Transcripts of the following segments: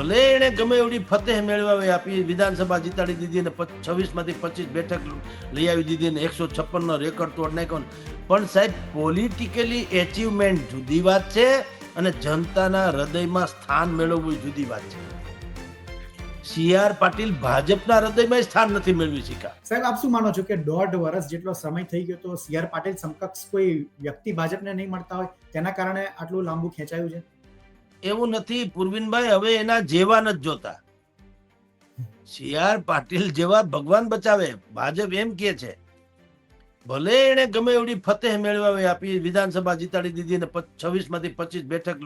ભલે એને ગમે એવડી ફતેહ મેળવાવી આપી વિધાનસભા જીતાડી દીધી અને છવ્વીસમાંથી પચીસ બેઠક લઈ આવી દીધી અને એકસો છપ્પન નો રેકોર્ડ તોડ નાખ્યો. પણ સાહેબ પોલિટિકલી એચિવમેન્ટ જુદી વાત છે અને જનતાના હૃદયમાં સ્થાન મેળવવું જુદી વાત છે. સી આર પાટીલ ભાજપના હૃદયમાં સ્થાન નથી મેળવી શક્યા. સાહેબ, આપ શું માનો છો કે દોઢ વર્ષ જેટલો સમય થઈ ગયો તો સી આર પાટીલ સમકક્ષ કોઈ વ્યક્તિ ભાજપને નહીં મળતા હોય? તેના કારણે આટલું લાંબુ ખેંચાયું છે? એવું નથી પૂર્વિનભાઈ હવે એના જેવા નથી જોતા. સી આર પાટીલ જેવા ભગવાન બચાવે, ભાજપ એમ કે છે, ભલે એને ગમે એવડી ફતેહ મેળવાવી આપી વિધાનસભા જીતાડી દીધી ને છવ્વીસમાંથી પચીસ બેઠક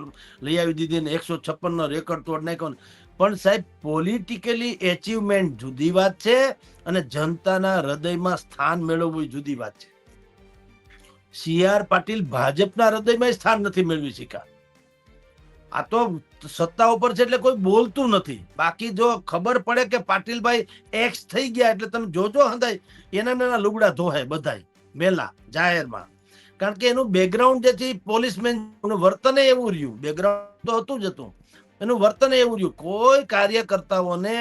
લઈ આવી દીધી ને એકસો છપ્પન નો રેકોર્ડ તોડ નાખ્યો. પણ સાહેબ પોલિટિકલી એચિવમેન્ટ જુદી વાત છે અને જનતાના હૃદયમાં સ્થાન મેળવવું જુદી વાત છે. સી આર પાટીલ ભાજપના હૃદયમાં સ્થાન નથી મેળવી શક્યા. આ તો સત્તા ઉપર છે એટલે કોઈ બોલતું નથી. બાકી જો ખબર પડે કે પાટીલભાઈ એક્સ થઈ ગયા એટલે તમે જોજો હંધાય એના એના લુગડા ધોહે બધાય. મેલા, જાહેરમાં. કારણ કે એનું બેકગ્રાઉન્ડ જે છે પોલીસમેન વર્તન એવું રહ્યું. બેકગ્રાઉન્ડ તો હતું જ હતું. એનું વર્તન એવું રહ્યું. કોઈ કાર્યકર્તાઓને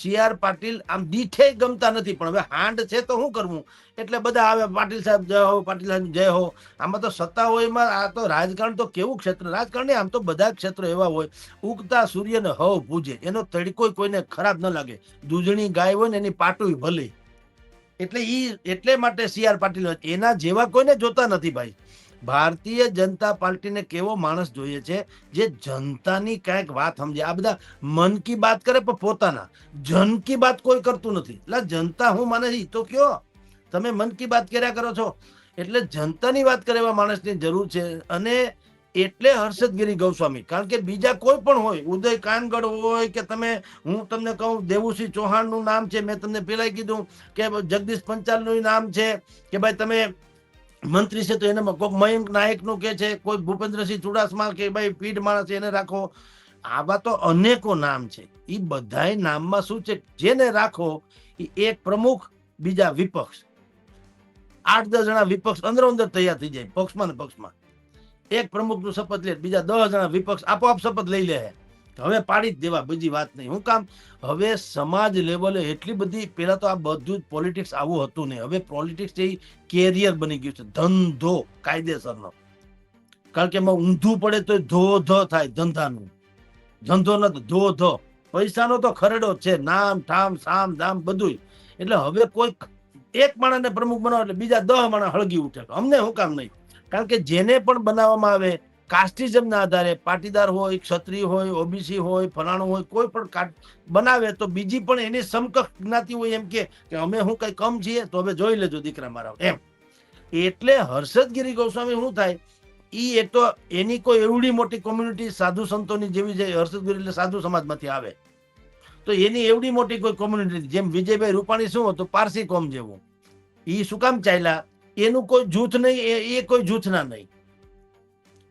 સી આર પાટીલ આમ દીઠે ગમતા નથી. પણ હવે હાંડ છે તો શું કરવું? એટલે બધા આવે, પાટીલ સાહેબ, જય હો, પાટીલ સાહેબ, જય હો. આમાં તો સત્તા હોય એમાં, આ તો રાજકારણ તો કેવું ક્ષેત્ર? રાજકારણ આમ તો બધા ક્ષેત્રો એવા હોય. ઉગતા સૂર્યને હવ પૂજે. એનો તડકો કોઈને ખરાબ ન લાગે. દૂધણી ગાય હોય ને એની પાટું ભલે. એટલે ઈ, એટલે માટે સી આર પાટીલ એના જેવા કોઈને જોતા નથી ભાઈ. ભારતીય જનતા પાર્ટીને કેવો માણસ જોઈએ છે? જે જનતાની કાંઈક વાત સમજે. આ બધા મન કી બાત કરે પણ પોતાના. જન કી બાત કોઈ કરતું નથી. એટલે જનતા હું માને છે તો કયો? તમે મન કી બાત કર્યા કરો છો. એટલે જનતાની વાત કરે એવા માણસની જરૂર છે. અને એટલે હર્ષદગીરી ગૌસ્વામી. કારણ કે બીજા કોઈ પણ હોય, ઉદય કાનગડ હોય કે તમે, હું તમને કહું, દેવુસિંહ ચૌહાણનું નામ છે, મેં તમને પેલા કીધું કે જગદીશ પંચાલનું નામ છે કે ભાઈ તમે મંત્રી છે તો એનામાં કોઈક મયંક નાયકનું કે છે, કોઈ ભૂપેન્દ્રસિંહ ચુડાસમા કે ભાઈ પીઢ માણસ એને રાખો. આવા તો અનેકો નામ છે. એ બધાય નામમાં શું છે? જેને રાખો એ એક પ્રમુખ, બીજા વિપક્ષ. આઠ દસ જણા વિપક્ષ અંદર અંદર તૈયાર થઈ જાય, પક્ષમાં ને પક્ષમાં. એક પ્રમુખનું શપથ લે, બીજા દસ જણા વિપક્ષ આપોઆપ શપથ લઈ લે હવે પાડી જ દેવા, બીજી વાત નહીં. હું કામ, હવે સમાજ લેવલે એટલી બધી, પહેલાં તો આ બધું જ પોલિટિક્સ આવું હતું નહીં હવે પોલિટિક્સ એ કેરિયર બની ગયું છે, ધંધો, કાયદેસરનો. કારણ કે એમાં ઊંધું પડે તો ધો ધ થાય ધંધાનું. ધંધો નથી ધો ધ પૈસાનો તો ખરડો છે, નામ, ઠામ, સામ, દામ બધું એટલે હવે કોઈ એક માણસને પ્રમુખ બનાવો એટલે બીજા દહ માણસ હળગી ઉઠે. અમને હું કામ નહીં. કારણ કે જેને પણ બનાવવામાં આવે કાસ્ટિઝમના આધારે પાટીદાર હોય, ક્ષત્રિય હોય, ઓબીસી હોય, ફલાણું હોય, કોઈ પણ કાટ બનાવે તો બીજી પણ એની સમકક્ષ જ્ઞાતિ હોય એમ કે અમે હું કઈ કમ છીએ તો હવે જોઈ લેજો દીકરા મારા એમ. એટલે હર્ષદગીરી ગોસ્વામી શું થાય? ઈ એક તો એની કોઈ એવડી મોટી કોમ્યુનિટી સાધુ સંતોની જેવી છે હર્ષદગીરી એટલે સાધુ સમાજમાંથી આવે. તો એની એવડી મોટી કોઈ કોમ્યુનિટી જેમ વિજયભાઈ રૂપાણી શું હતું? પારસી કોમ જેવું. એ શું કામ ચાલ્યા? એનું કોઈ જૂથ નહીં, એ- એ કોઈ જૂથના નહીં.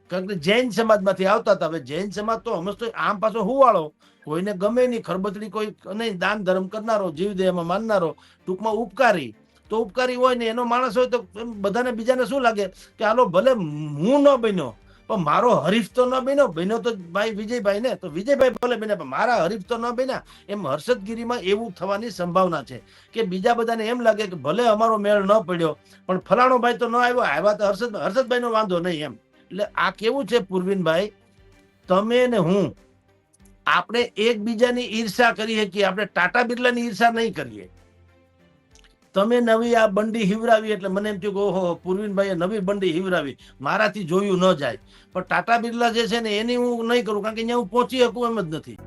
કારણ કે જૈન સમાજમાંથી આવતા હતા. હવે જૈન સમાજ તો હમણાં તો આમ પાછો હુવાળો. કોઈને ગમે નહીં ખરબતડી કોઈ નહીં, દાન ધર્મ કરનારો જીવદેહમાં માનનારો, ટૂંકમાં ઉપકારી. તો ઉપકારી હોય ને એનો માણસ હોય તો બધાને બીજાને શું લાગે? કે હાલો, ભલે હું ન બન્યો, પણ મારો હરીફ તો ન બન્યો. બન્યો તો ભાઈ વિજયભાઈ ને. તો વિજયભાઈ ભલે બન્યા, પણ મારા હરીફ તો ન બન્યા. એમ હર્ષદગીરીમાં એવું થવાની સંભાવના છે કે બીજા બધાને એમ લાગે કે ભલે અમારો મેળ ન પડ્યો, પણ ફલાણો ભાઈ તો ન આવ્યો. આવ્યા તો હર્ષદ હર્ષદભાઈ નો વાંધો નહીં એમ. એટલે આ કેવું છે પૂર્વિનભાઈ? તમે ને હું આપણે એકબીજાની ઈર્ષા કરીએ કે આપણે ટાટા બિરલાની ઈર્ષા નહીં કરીએ. તમે નવી આ બંડી હિવરાવી એટલે મને એમ થયું કે ઓહો, પૂર્વિનભાઈએ નવી બંડી હિવરાવી. મારાથી જોયું ન જાય. પણ ટાટા બિરલા જે છે ને, એની હું નહીં કરું, કારણ કે અહીંયા હું પહોંચી શકું એમ જ નથી.